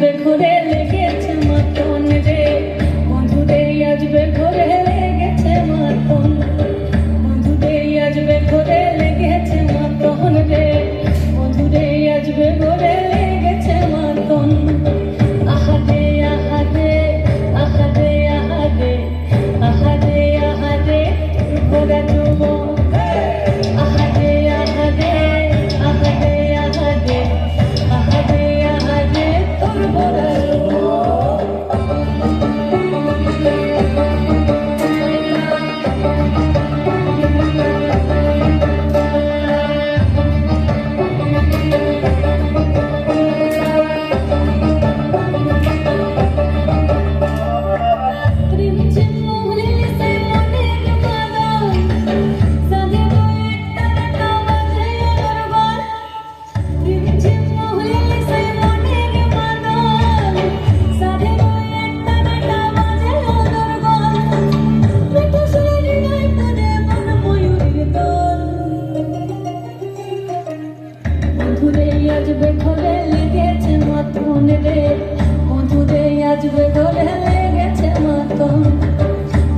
দেখো রে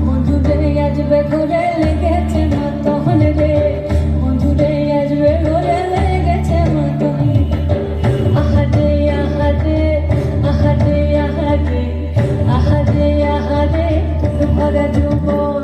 মধুরে আসবে ঘরে লেগেছে মতন রে। মধুরে আসবে ঘরে লেগেছে মতন। আহারে আহারে আহারে আহারে আহারে আহারে ভরা যুবন।